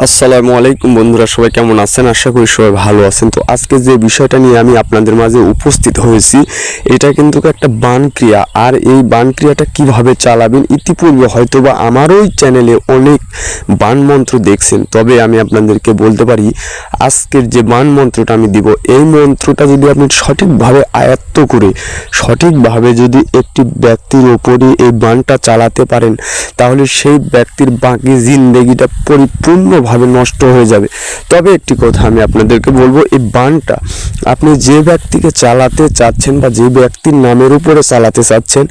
আসসালামু আলাইকুম বন্ধুরা, সবাই কেমন আছেন? আশা করি সবাই ভালো আছেন। তো আজকে যে বিষয়টা নিয়ে আমি আপনাদের মাঝে উপস্থিত হয়েছি, এটা কিন্তু একটা বান ক্রিয়া আর এই বান ক্রিয়াটা কীভাবে চালাবেন, ইতিপূর্বে হয়তো বা আমারও চ্যানেলে অনেক বান মন্ত্র দেখছেন। তবে আমি আপনাদেরকে বলতে পারি, আজকের যে বান মন্ত্রটা আমি দিব, এই মন্ত্রটা যদি আপনি সঠিকভাবে আয়ত্ত করে, সঠিকভাবে যদি একটি ব্যক্তির ওপরে এই বানটা চালাতে পারেন, তাহলে সেই ব্যক্তির বাকি জিন্দেগিটা পরিপূর্ণভাবে নষ্ট হয়ে যাবে। তবে একটি কথা আমি আপনাদেরকে বলব, এই বানটা আপনি যে ব্যক্তিকে চালাতে চাচ্ছেন বা যে ব্যক্তির নামের উপরে চালাতে চাচ্ছেন,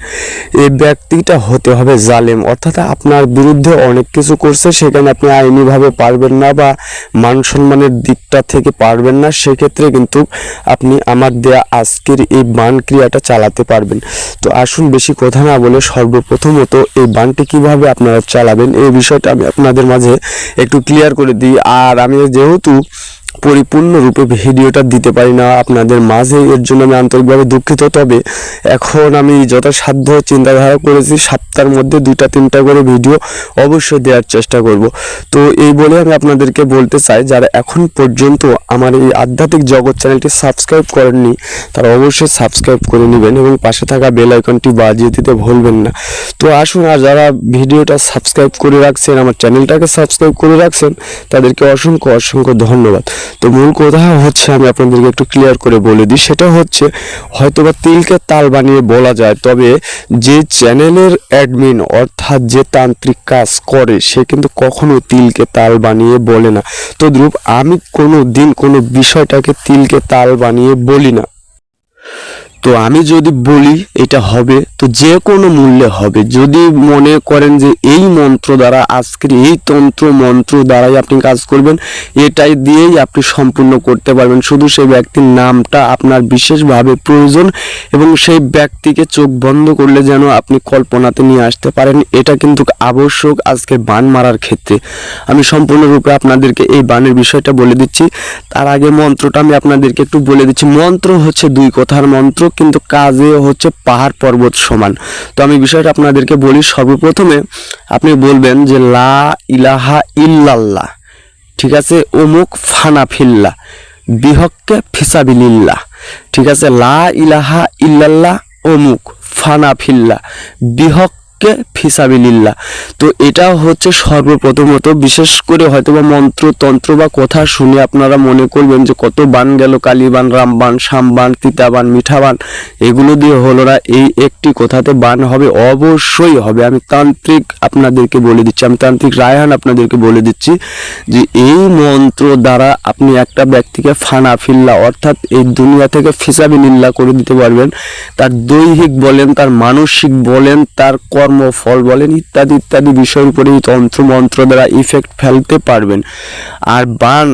এই ব্যক্তিটা হতে হবে জালেম। অর্থাৎ আপনার বিরুদ্ধে অনেক কিছু করছে, সেখানে আপনি আইনিভাবে পারবেন না বা মান সম্মানের দিকটা থেকে পারবেন না, সেক্ষেত্রে কিন্তু আপনি আমার দেয়া আজকের এই বান ক্রিয়াটা চালাতে পারবেন। তো আসুন বেশি কথা না বলে সর্বপ্রথমত এই বানটি কীভাবে আপনারা চালাবেন, এই বিষয়টা আমি আপনাদের মাঝে একটু ক্লিয়ার করে দিই। আর আমি যেহেতু পরিপূর্ণরূপে ভিডিওটা দিতে পারি না আপনাদের মাঝে, এর জন্য আমি আন্তরিকভাবে দুঃখিত। তবে এখন আমি যথাসাধ্য চিন্তাধারা করেছি, সপ্তাহের মধ্যে দুইটা, তিনটা করে ভিডিও অবশ্যই দেওয়ার চেষ্টা করব। তো এই বলে আমি আপনাদেরকে বলতে চাই, যারা এখন পর্যন্ত আমার এই আধ্যাত্মিক জগৎ চ্যানেলটি সাবস্ক্রাইব করেননি, তারা অবশ্যই সাবস্ক্রাইব করে নেবেন এবং পাশে থাকা বেল আইকনটি বাজিয়ে দিতে ভুলবেন না। তো আসুন, আর যারা ভিডিওটা সাবস্ক্রাইব করে রাখছেন, আমার চ্যানেলটাকে সাবস্ক্রাইব করে রাখছেন, তাদেরকে অসংখ্য অসংখ্য ধন্যবাদ। তো মূল কথা হচ্ছে, আমি আপনাদেরকে একটু ক্লিয়ার করে বলে দিই, সেটা হচ্ছে হয়তোবা তিলকে তাল বানিয়ে বলা যায়, তবে যে চ্যানেলের অ্যাডমিন অর্থাৎ যে তান্ত্রিক কাজ করে, সে কিন্তু কখনো তিলকে তাল বানিয়ে বলে না। তো ধ্রুব আমি কোনো দিন কোনো বিষয়টাকে তিলকে তাল বানিয়ে বলি না। তো আমি যদি বলি এটা হবে, তো যে কোনো মূল্যে হবে। যদি মনে করেন যে এই মন্ত্র দ্বারা, আজকের এই তন্ত্র মন্ত্র দ্বারাই আপনি কাজ করবেন, এটাই দিয়েই আপনি সম্পূর্ণ করতে পারবেন। শুধু সেই ব্যক্তির নামটা আপনার বিশেষভাবে প্রয়োজন এবং সেই ব্যক্তিকে চোখ বন্ধ করলে যেন আপনি কল্পনাতে নিয়ে আসতে পারেন, এটা কিন্তু আবশ্যক আজকের বান মারার ক্ষেত্রে। আমি সম্পূর্ণরূপে আপনাদেরকে এই বানের বিষয়টা বলে দিচ্ছি। তার আগে মন্ত্রটা আমি আপনাদেরকে একটু বলে দিচ্ছি। মন্ত্র হচ্ছে দুই কথার মন্ত্র। কিন্তু কাজে হচ্ছে পাহাড় পর্বত সমান। তো আমি বিষয়টা আপনাদেরকে বলি সর্বপ্রথমে আপনি বলবেন যে লা ইলাহা ইল্লাল্লাহ, ঠিক আছে? অমুক ফানাফিল্লা বিহককে ফিসাবিলিল্লাহ, ঠিক আছে? লা ইলাহা ইল্লাল্লাহ, অমুক ফানাফিল্লা বিহককে ফিসাবিলিল্লাহ। তো এটা হচ্ছে সর্বপ্রথমত, বিশেষ করে হয়তোবা মন্ত্র তন্ত্র বা কথা শুনে আপনারা মনে করবেন যে কত বান গেল, কালীবান, রামবান শামবান তিতাবান, মিঠাবান, এগুলো দিয়ে হলো না এই একটি কথাতে বান হবে, অবশ্যই হবে। আমি তান্ত্রিক আপনাদেরকে বলে দিচ্ছি, আমি তান্ত্রিক রায়হান আপনাদেরকে বলে দিচ্ছি যে এই মন্ত্র দ্বারা আপনি একটা ব্যক্তিকে ফানা ফিল্লা, অর্থাৎ এই দুনিয়া থেকে ফিসাবিলিল্লা করে দিতে পারবেন। তার দৈহিক বলেন, তার মানসিক বলেন, তার কর্মফল বলেন ইত্যাদি ইত্যাদি বিষয়ের উপরে এই তন্ত্র মন্ত্র দ্বারা ইফেক্ট ফেলতে পারবেন। আর বান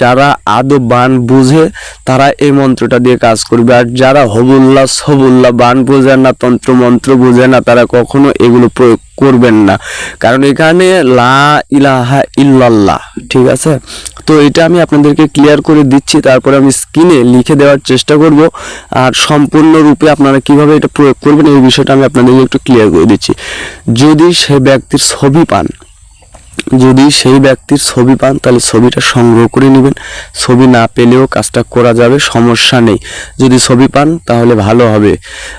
যারা আদৌ বান বুঝে, তারা এই মন্ত্রটা দিয়ে কাজ করবে। আর যারা হবুল্লা সবুল্লাহ বান বোঝে না তন্ত্র মন্ত্র বোঝে না, তারা কখনো এগুলো প্রয়োগ করবেন না। কারণ এখানে লা ইলাহা ইল্লাল্লাহ, ঠিক আছে? তো এটা আমি আপনাদেরকে ক্লিয়ার করে দিচ্ছি, তারপরে আমি স্ক্রিনে লিখে দেওয়ার চেষ্টা করব। আর সম্পূর্ণরূপে আপনারা কীভাবে এটা প্রয়োগ করবেন, এই বিষয়টা আমি আপনাদেরকে একটু ক্লিয়ার করে দিচ্ছি। যদি সে ব্যক্তির ছবি পান যদি সেই ব্যক্তির ছবি পান, তাহলে ছবিটা সংগ্রহ করে নেবেন। ছবি না পেলেও কাজটা করা যাবে, সমস্যা নেই। যদি ছবি পান, তাহলে ভালো হবে।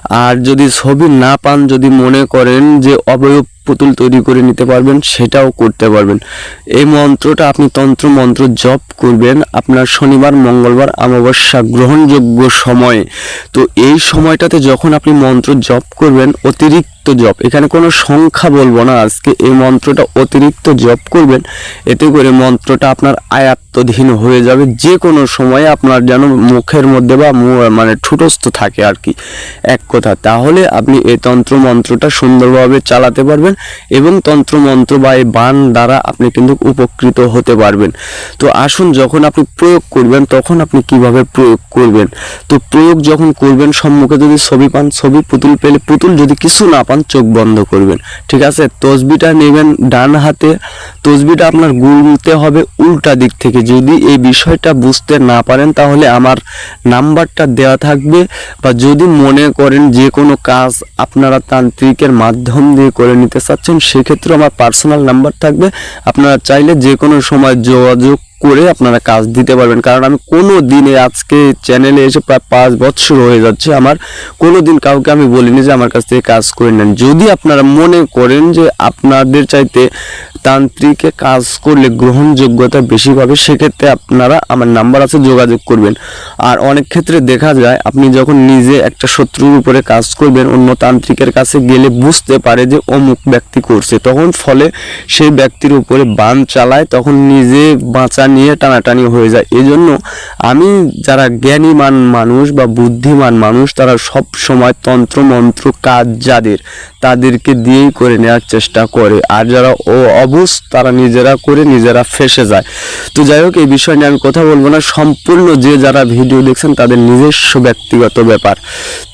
আর যদি ছবি না পান, যদি মনে করেন যে অবয়ব পুতুল তৈরি করে নিতে পারবেন, সেটাও করতে পারবেন। এই মন্ত্রটা আপনি তন্ত্র মন্ত্র জপ করবেন, আপনার শনিবার, মঙ্গলবার, অমাবস্যা গ্রহণযোগ্য সময়ে। তো এই সময়টাতে যখন আপনি মন্ত্র জপ করবেন, অতিরিক্ত জপ, এখানে কোনো সংখ্যা বলব না, আজকে এই মন্ত্রটা অতিরিক্ত জপ করবেন, এতে করে মন্ত্রটা আপনার আয়াত্তধীন হয়ে যাবে যে কোনো সময়ে আপনার যেন মুখের মধ্যে বা মানে ঠুটস্থ থাকে আর কি। এক কথা, তাহলে আপনি এই তন্ত্র মন্ত্রটা সুন্দরভাবে চালাতে পারবেন এবং তন্ত্র মন্ত্র বা এই বান দ্বারা আপনি কিন্তু উপকৃত হতে পারবেন। তো আসুন যখন আপনি প্রয়োগ করবেন, তখন আপনি কীভাবে প্রয়োগ করবেন? তো প্রয়োগ যখন করবেন, সম্মুখে যদি ছবি পান, ছবি পুতুল পেলে পুতুল যদি কিছু না পান, চোখ বন্ধ করবেন। ঠিক আছে? তসবিটা নেবেন ডান হাতে। তসবিটা আপনার গুনতে হবে উল্টা দিক থেকে। যদি এই বিষয়টা বুঝতে না পারেন, তাহলে আমার নাম্বারটা দেওয়া থাকবে বা যদি মনে করেন যে কোনো কাজ আপনারা তান্ত্রিকের মাধ্যম দিয়ে করে নিতে চাচ্ছেন সেক্ষেত্রে আমার পার্সোনাল নাম্বার থাকবে। আপনারা চাইলে যে কোনো সময় যোগাযোগ করে আপনারা কাজ দিতে পারবেন। কারণ আমি কোনো দিনে আজকে চ্যানেলে এসে প্রায় পাঁচ বছর হয়ে যাচ্ছে। আমার কোনো দিন কাউকে আমি বলিনি যে আমার কাছ থেকে কাজ করে নেন। যদি আপনারা মনে করেন যে আপনাদের চাইতে তান্ত্রিকে কাজ করলে গ্রহণযোগ্যতা বেশি পাবে, সেক্ষেত্রে আপনারা আমার নাম্বার আছে, যোগাযোগ করবেন। আর অনেক ক্ষেত্রে দেখা যায়, আপনি যখন নিজে একটা শত্রুর উপরে কাজ করবেন, অন্য তান্ত্রিকের কাছে গেলে বুঝতে পারে যে অমুক ব্যক্তি করছে। তখন ফলে সেই ব্যক্তির উপরে বান চালায়, তখন নিজে বাঁচা নিয়ে টানাটানি হয়ে যায়। এজন্য আমি যারা জ্ঞানীমান মানুষ বা বুদ্ধিমান মানুষ, তারা সব সময় তন্ত্র মন্ত্র কাজ যাদের, তাদেরকে দিয়েই করে নেওয়ার চেষ্টা করে। আর যারা ও অবুজ তারা নিজেরা করে নিজেরা ফেসে যায়। তো যাই হোক, এই বিষয় নিয়ে আমি কথা বলব না। সম্পূর্ণ যে যারা ভিডিও দেখছেন, তাদের নিজস্ব ব্যক্তিগত ব্যাপার।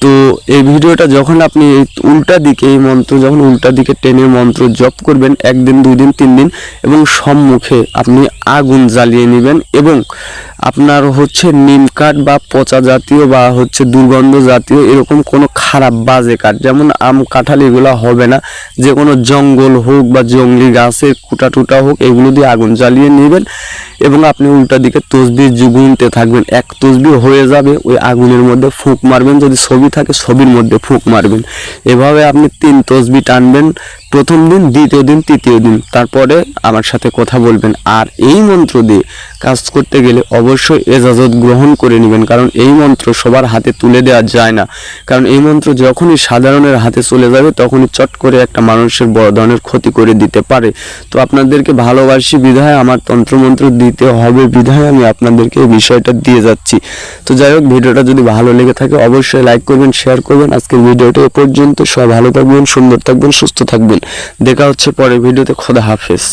তো এই ভিডিওটা যখন আপনি এই উল্টা দিকে, এই মন্ত্র যখন উল্টা দিকে টেনে মন্ত্র জপ করবেন, একদিন দুই দিন তিন দিন, এবং সম্মুখে আপনি আগুন জ্বালিয়ে নেবেন এবং আপনার হচ্ছে নিম কাঠ বা পচা জাতীয় বা হচ্ছে দুর্গন্ধ জাতীয় এরকম কোনো খারাপ বাজে কাঠ, যেমন আম কাঁঠাল এগুলো হবে না। যে কোনো জঙ্গল হোক বা জঙ্গলি গাছের কুটা টুটা হোক, এগুলো দিয়ে আগুন জ্বালিয়ে নেবেন এবং আপনি উল্টা দিকে তসবি গুনতে থাকবেন। এক তসবি হয়ে যাবে, ওই আগুনের মধ্যে ফুঁক মারবেন। যদি ছবি থাকে, ছবির মধ্যে ফুঁক মারবেন। এভাবে আপনি তিন তসবি টানবেন প্রথম দিন, দ্বিতীয় দিন, তৃতীয় দিন। তারপরে আমার সাথে কথা বলবেন। আর এই মন্ত্র দিয়ে কাজ করতে গেলে অবশ্যই এজাজত গ্রহণ করে নেবেন, কারণ এই মন্ত্র সবার হাতে তুলে দেওয়া যায় না। কারণ এই মন্ত্র যখনই সাধারণের হাতে চলে যাবে, তখনই চট করে একটা মানুষের বড় ধরনের ক্ষতি করে দিতে পারে। তো আপনাদেরকে ভালোবাসি বিধায়, আমার তন্ত্রমন্ত্র দিতে হবে বিধায়, আমি আপনাদেরকে এই বিষয়টা দিয়ে যাচ্ছি। তো যাই হোক, ভিডিওটা যদি ভালো লেগে থাকে, অবশ্যই লাইক করবেন, শেয়ার করবেন। আজকের ভিডিওটা এ পর্যন্ত। সবাই ভালো থাকবেন, সুন্দর থাকবেন, সুস্থ থাকবেন। দেখা হচ্ছে পরের ভিডিওতে। খোদা হাফেজ।